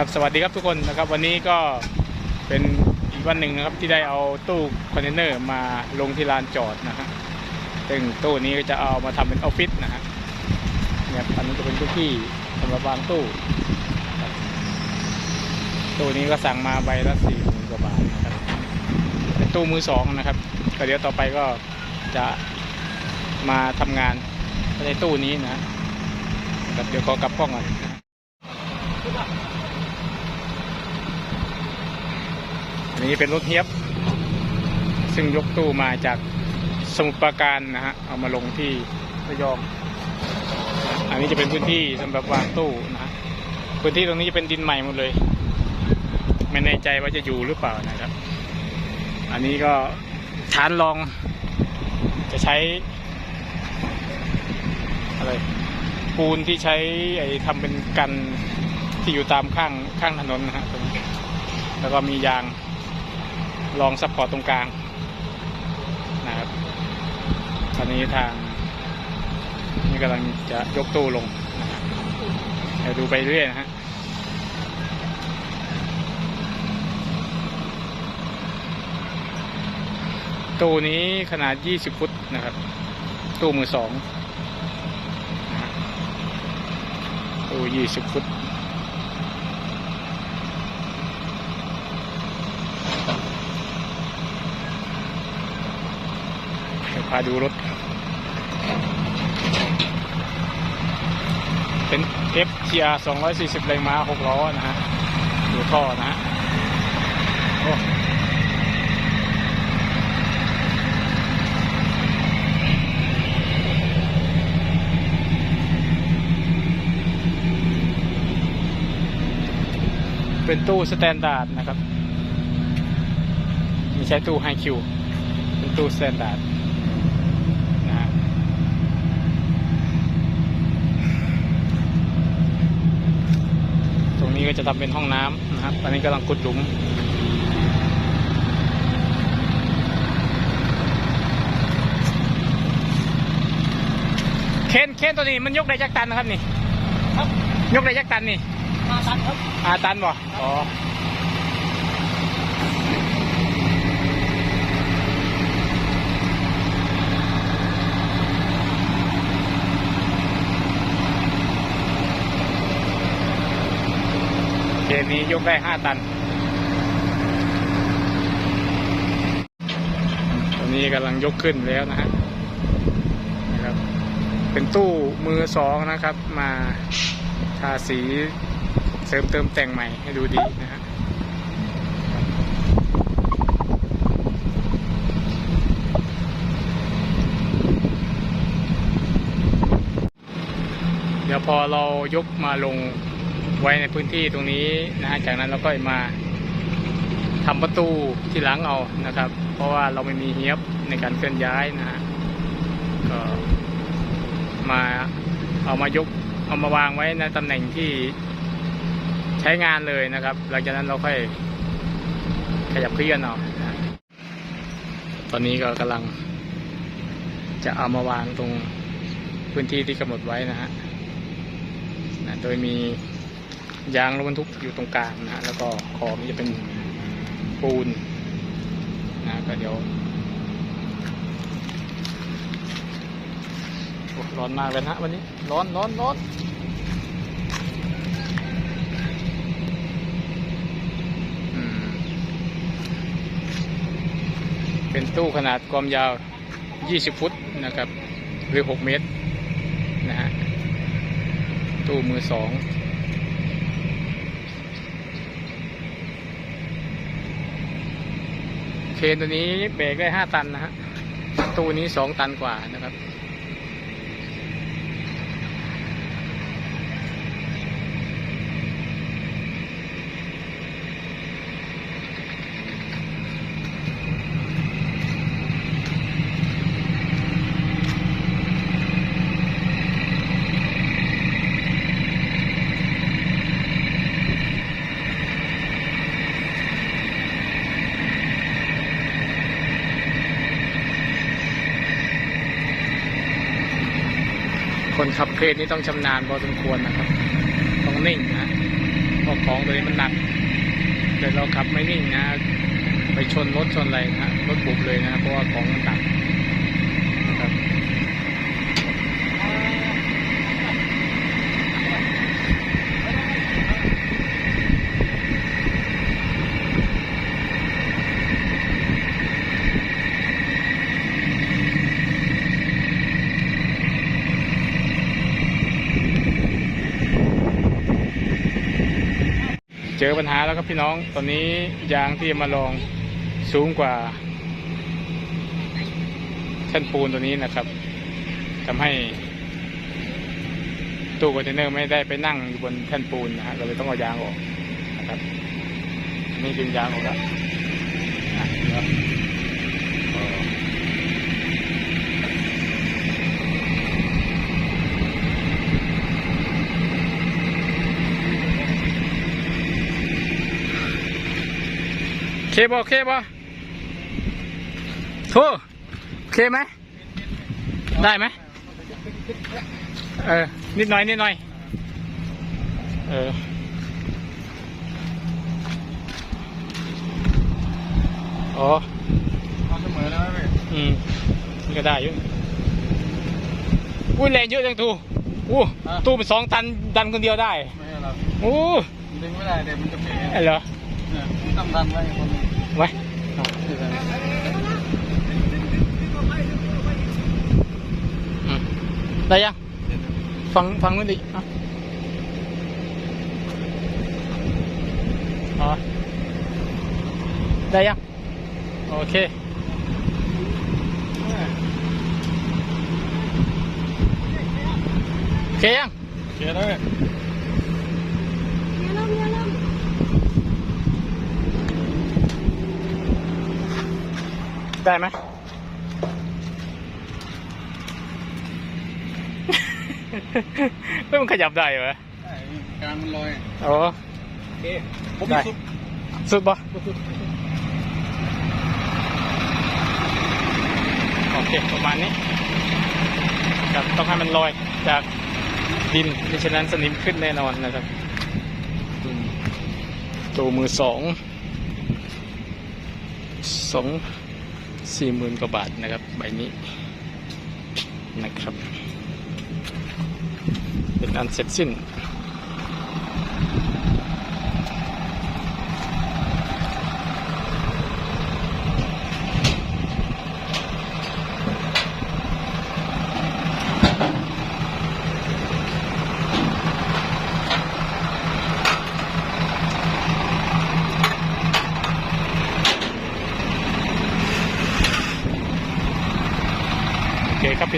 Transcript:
ครับสวัสดีครับทุกคนนะครับวันนี้ก็เป็นอีกวันหนึ่งนะครับที่ได้เอาตู้คอนเทนเนอร์มาลงที่ลานจอดนะฮะซึ่งตู้นี้ก็จะเอามาทำเป็นออฟฟิศนะฮะเนี่ยอันนี้จะเป็นตู้ที่สำหรับวางตู้ ตู้นี้ก็สั่งมาใบละสี่หมื่นกว่าบาทนะครับเป็นตู้มือสองนะครับก็เดี๋ยวต่อไปก็จะมาทำงานในตู้นี้นะเดี๋ยวขอกลับกล้องก่อน อันนี้เป็นรถเฮียบ ซึ่งยกตู้มาจากสมุทรปราการนะฮะ เอามาลงที่ระยอง อันนี้จะเป็นพื้นที่สำหรับวางตู้นะฮะพื้นที่ตรงนี้จะเป็นดินใหม่หมดเลย ไม่แน่ใจว่าจะอยู่หรือเปล่านะครับ อันนี้ก็ฐานรองจะใช้อะไรปูนที่ใช้ไอ้ทำเป็นกัน ที่อยู่ตามข้างข้างถนนนะฮะแล้วก็มียางลองซัพพอร์ตตรงกลางนะครับตอนนี้ทาง นี่กำลังจะยกตู้ลงนะฮะเดี๋ยวดูไปเรื่อยนะฮะตู้นี้ขนาด 20 ฟุตนะครับ ตู้มือสองตู้ 20 ฟุต เดี๋ยวพาดูรถ เป็น FTR 240 แรงม้า 6 ล้อนะฮะ ดูท่อนะฮะโอ้เป็นตู้สแตนดาร์ดนะครับ ไม่ใช่ตู้ไฮคิวเป็นตู้สแตนดาร์ดนะฮะตรง นี้ก็จะทำเป็นห้องน้ำนะครับ ตอนนี้กำลังขุดหลุมเคนเคนตัวนี้มันยกได้จักตันนะครับนี่ ครับ ยกได้จักตันนี่มาตันครับอาตันบ่ อ๋อ เกมนี้ยกได้ห้าตัน ตอนนี้กำลังยกขึ้นแล้วนะฮะนะครับ เป็นตู้มือสองนะครับ มาทาสีเสริมเติมแต่งใหม่ให้ดูดีนะฮะเดี๋ยวพอเรายกมาลง ไว้ในพื้นที่ตรงนี้นะฮะจากนั้นเราก็มาทำประตูที่หลังเอานะครับ เพราะว่าเราไม่มีเฮียบในการเคลื่อนย้ายนะฮะก็มาเอามายกเอามาวางไว้ในตำแหน่งที่ใช้งานเลยนะครับ หลังจากนั้นเราค่อยขยับเคลื่อนเอานะตอนนี้ก็กำลัง จะเอามาวางตรงพื้นที่ที่กำหนดไว้นะฮะ โดยมี ยางรถบรรทุกอยู่ตรงกลางนะฮะแล้วก็ขอบมันจะเป็นปูนนะก็เดี๋ยวร้อนมากเลยนะฮะวันนี้ ร้อนร้อนร้อนเป็นตู้ขนาดความยาว 20 ฟุตนะครับ หรือ 6 เมตรนะฮะตู้มือสอง เคนตัวนี้เบรกได้ห้าตันนะฮะตู้นี้สองตันกว่านะครับ คนขับเครนนี่ต้องชำนาญพอสมควรนะครับ ต้องนิ่งนะเพราะของตัวนี้มันหนักเกิดเราขับไม่นิ่งนะ ไปชนรถชนอะไรนะรถบุบเลยนะเพราะว่าของมันหนัก อปัญหาแล้วครับพี่น้องตอนนี้ยางที่มาลองสูงกว่าแท่นปูนตัวนี้นะครับทำให้ตู้คอนเทนเนอร์ไม่ได้ไปนั่งอยู่บนแท่นปูนนะฮะเราเลยต้องเอายางออกนะครับนี่ดึงยางออกแล้ว เคบอเคบอโทษเคไหม ได้ไหม เออ นิดหน่อย นิดหน่อย เอออ๋อทำเสมอแล้วไหมอืมนี่ก็ได้อยู่อุ้ยแรงเยอะจังตูอู้ตู้เป็นสองตันดันคนเดียวได้ ไม่ใช่หรอกอู้ดึงไม่ได้เดี๋ยวมันจะเปลี่ยนไอ้เหรอเนี่ยต้องดันไว้คน นี้ไว้ที่ไหนอืมได้ยังฟังฟังนู้นดิอะอ๋อ ได้ยังโอเคโอเคยังเปลี่ยนแล้วไหมได้ไหมเฮ้ยมันขยับได้เหรอใช่กลางมันลอยอ๋อโอเคผมได้มีซุปสุดปะโอเคประมาณนี้ครับต้องให้มันลอยจากดินไม่ฉะนั้นสนิมขึ้นแน่นอนนะครับอืมตัวมือสองสอง สี่หมื่นกว่าบาทนะครับ ใบนี้นะครับ เป็นอันเสร็จสิ้น โอเ